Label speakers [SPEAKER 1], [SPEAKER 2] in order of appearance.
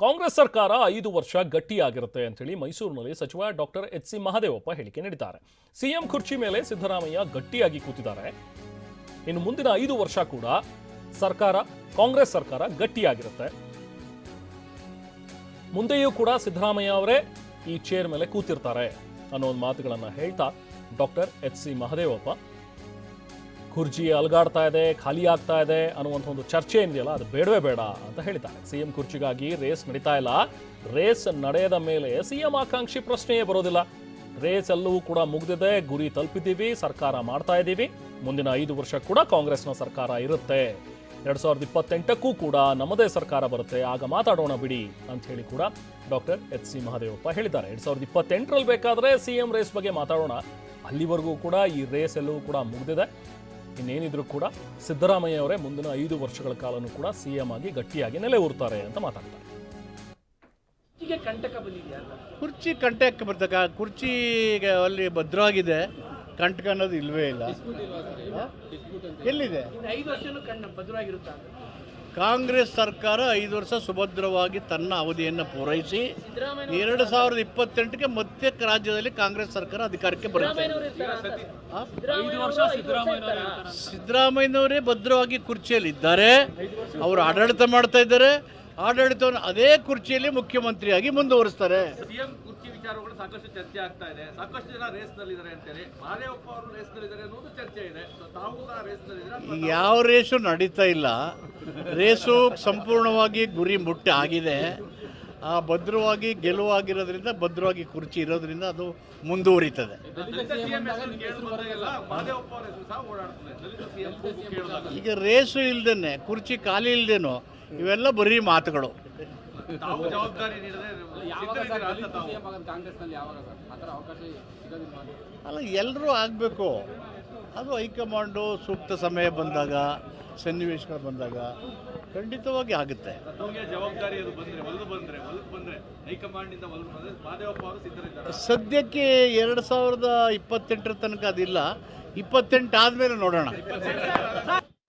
[SPEAKER 1] ಕಾಂಗ್ರೆಸ್ ಸರ್ಕಾರ ಐದು ವರ್ಷ ಗಟ್ಟಿಯಾಗಿರುತ್ತೆ ಅಂತೇಳಿ ಮೈಸೂರಿನಲ್ಲಿ ಸಚಿವ ಡಾಕ್ಟರ್ ಎಚ್ ಸಿ ಮಹದೇವಪ್ಪ ಹೇಳಿಕೆ ನೀಡಿದ್ದಾರೆ. ಸಿಎಂ ಕುರ್ಚಿ ಮೇಲೆ ಸಿದ್ದರಾಮಯ್ಯ ಗಟ್ಟಿಯಾಗಿ ಕೂತಿದ್ದಾರೆ. ಇನ್ನು ಮುಂದಿನ ಐದು ವರ್ಷ ಕೂಡ ಸರ್ಕಾರ, ಕಾಂಗ್ರೆಸ್ ಸರ್ಕಾರ ಗಟ್ಟಿಯಾಗಿರುತ್ತೆ. ಮುಂದೆಯೂ ಕೂಡ ಸಿದ್ದರಾಮಯ್ಯ ಅವರೇ ಈ ಚೇರ್ ಮೇಲೆ ಕೂತಿರ್ತಾರೆ ಅನ್ನೋ ಒಂದು ಮಾತುಗಳನ್ನು ಹೇಳ್ತಾ ಡಾಕ್ಟರ್ ಎಚ್ ಸಿ ಮಹದೇವಪ್ಪ ಕುರ್ಚಿ ಅಲ್ಗಾಡ್ತಾ ಇದೆ, ಖಾಲಿ ಆಗ್ತಾ ಇದೆ ಅನ್ನುವಂಥ ಒಂದು ಚರ್ಚೆ ಏನಿದೆಯಲ್ಲ, ಅದು ಬೇಡವೇ ಬೇಡ ಅಂತ ಹೇಳ್ತಾರೆ ಸಿಎಂ ಕುರ್ಚಿಗಾಗಿ ರೇಸ್ ನಡೀತಾ ಇಲ್ಲ. ರೇಸ್ ನಡೆಯದ ಮೇಲೆ ಸಿಎಂ ಆಕಾಂಕ್ಷಿ ಪ್ರಶ್ನೆಯೇ ಬರೋದಿಲ್ಲ. ರೇಸ್ ಎಲ್ಲವೂ ಕೂಡ ಮುಗಿದಿದೆ, ಗುರಿ ತಲುಪಿದ್ದೀವಿ, ಸರ್ಕಾರ ಮಾಡ್ತಾ ಇದ್ದೀವಿ. ಮುಂದಿನ ಐದು ವರ್ಷ ಕೂಡ ಕಾಂಗ್ರೆಸ್ನ ಸರ್ಕಾರ ಇರುತ್ತೆ. ಎರಡ್ ಸಾವಿರದ ಇಪ್ಪತ್ತೆಂಟಕ್ಕೂ ಕೂಡ ನಮ್ಮದೇ ಸರ್ಕಾರ ಬರುತ್ತೆ. ಆಗ ಮಾತಾಡೋಣ ಬಿಡಿ ಅಂತ ಹೇಳಿ ಕೂಡ ಡಾಕ್ಟರ್ ಎಚ್ ಸಿ ಮಹಾದೇವಪ್ಪ ಹೇಳಿದ್ದಾರೆ. ಎರಡ್ ಸಾವಿರದ ಇಪ್ಪತ್ತೆಂಟರಲ್ಲಿ ಬೇಕಾದ್ರೆ ಸಿಎಂ ರೇಸ್ ಬಗ್ಗೆ ಮಾತಾಡೋಣ. ಅಲ್ಲಿವರೆಗೂ ಕೂಡ ಈ ರೇಸ್ ಎಲ್ಲವೂ ಕೂಡ ಮುಗಿದಿದೆ. ಇನ್ನೇನಿದ್ರು ಕೂಡ ಸಿದ್ದರಾಮಯ್ಯ ಅವರೇ ಮುಂದಿನ ಐದು ವರ್ಷಗಳ ಕಾಲನೂ ಕೂಡ ಸಿಎಂ ಆಗಿ ಗಟ್ಟಿಯಾಗಿ ನೆಲೆ ಊರ್ತಾರೆ ಅಂತ ಮಾತಾಡ್ತಾರೆ.
[SPEAKER 2] ಕುರ್ಚಿಗೆ ಕಂಟಕ ಬಂದಿದೆಯಾ? ಅಂತ
[SPEAKER 3] ಕುರ್ಚಿ ಕಂಟಕ್ಕೆ ಬರ್ತಕ್ಕ ಕುರ್ಚಿಗೆ ಅಲ್ಲಿ ಭದ್ರವಾಗಿದೆ ಕಂಟಕ ಅನ್ನೋದು ಇಲ್ವೇ ಇಲ್ಲ? ಎಲ್ಲಿದೆ? ಕಾಂಗ್ರೆಸ್ ಸರ್ಕಾರ ಐದು ವರ್ಷ ಸುಭದ್ರವಾಗಿ ತನ್ನ ಅವಧಿಯನ್ನು ಪೂರೈಸಿ ಎರಡು ಸಾವಿರದ ಇಪ್ಪತ್ತೆಂಟಕ್ಕೆ ಮತ್ತೆ ರಾಜ್ಯದಲ್ಲಿ ಕಾಂಗ್ರೆಸ್ ಸರ್ಕಾರ ಅಧಿಕಾರಕ್ಕೆ ಬರುತ್ತೆ? ಸಿದ್ದರಾಮಯ್ಯನವರೇ ಭದ್ರವಾಗಿ ಕುರ್ಚಿಯಲ್ಲಿ ಇದ್ದಾರೆ. ಅವರು ಆಡಳಿತ ಮಾಡ್ತಾ ಇದ್ದಾರೆ. ಆಡಳಿತವನ್ನು ಅದೇ ಕುರ್ಚಿಯಲ್ಲಿ ಮುಖ್ಯಮಂತ್ರಿಯಾಗಿ ಮುಂದುವರಿಸ್ತಾರೆ.
[SPEAKER 4] ಸಿಎಂ ಕುರ್ಚಿ ವಿಚಾರಗಳು ಸಾಕಷ್ಟು ಚರ್ಚೆ ಆಗ್ತಾ ಇದೆ. ಸಾಕಷ್ಟು ಜನ ರೇಸ್ ನಲ್ಲಿದ್ದಾರೆ ಅಂತೇಳಿ. ಮಹದೇವಪ್ಪ ಅವರು ರೇಸ್ ನಲ್ಲಿದ್ದಾರೆ ಅನ್ನೋದು ಚರ್ಚೆ ಇದೆ. So, ತಾವು ಸಹ ರೇಸ್ ನಲ್ಲಿದ್ದೀರಾ
[SPEAKER 3] ಯಾವ ರೇಸು ನಡೀತಾ ಇಲ್ಲ. ರೇಸು ಸಂಪೂರ್ಣವಾಗಿ ಗುರಿ ಮುಟ್ಟಿ ಆಗಿದೆ. ಆ ಭದ್ರವಾಗಿ ಗೆಲುವಾಗಿರೋದ್ರಿಂದ ಭದ್ರವಾಗಿ ಕುರ್ಚಿ ಇರೋದ್ರಿಂದ ಅದು ಮುಂದುವರಿತದೆ. ಈಗ ರೇಸು ಇಲ್ದೇನೆ ಕುರ್ಚಿ ಖಾಲಿ ಇಲ್ದೇನೋ ಇವೆಲ್ಲ ಬರೀ ಮಾತುಗಳು. ಅಲ್ಲ ಎಲ್ಲರೂ ಆಗಬೇಕು. ಅದು ಹೈಕಮಾಂಡು ಸೂಕ್ತ ಸಮಯ ಬಂದಾಗ ಸನ್ನಿವೇಶಗಳು ಬಂದಾಗ ಖಂಡಿತವಾಗಿ ಆಗುತ್ತೆ.
[SPEAKER 4] ಜವಾಬ್ದಾರಿ
[SPEAKER 3] ಸದ್ಯಕ್ಕೆ ಎರಡು ಸಾವಿರದ ಇಪ್ಪತ್ತೆಂಟರ ತನಕ ಅದಿಲ್ಲ ಇಪ್ಪತ್ತೆಂಟು ಆದಮೇಲೆ ನೋಡೋಣ.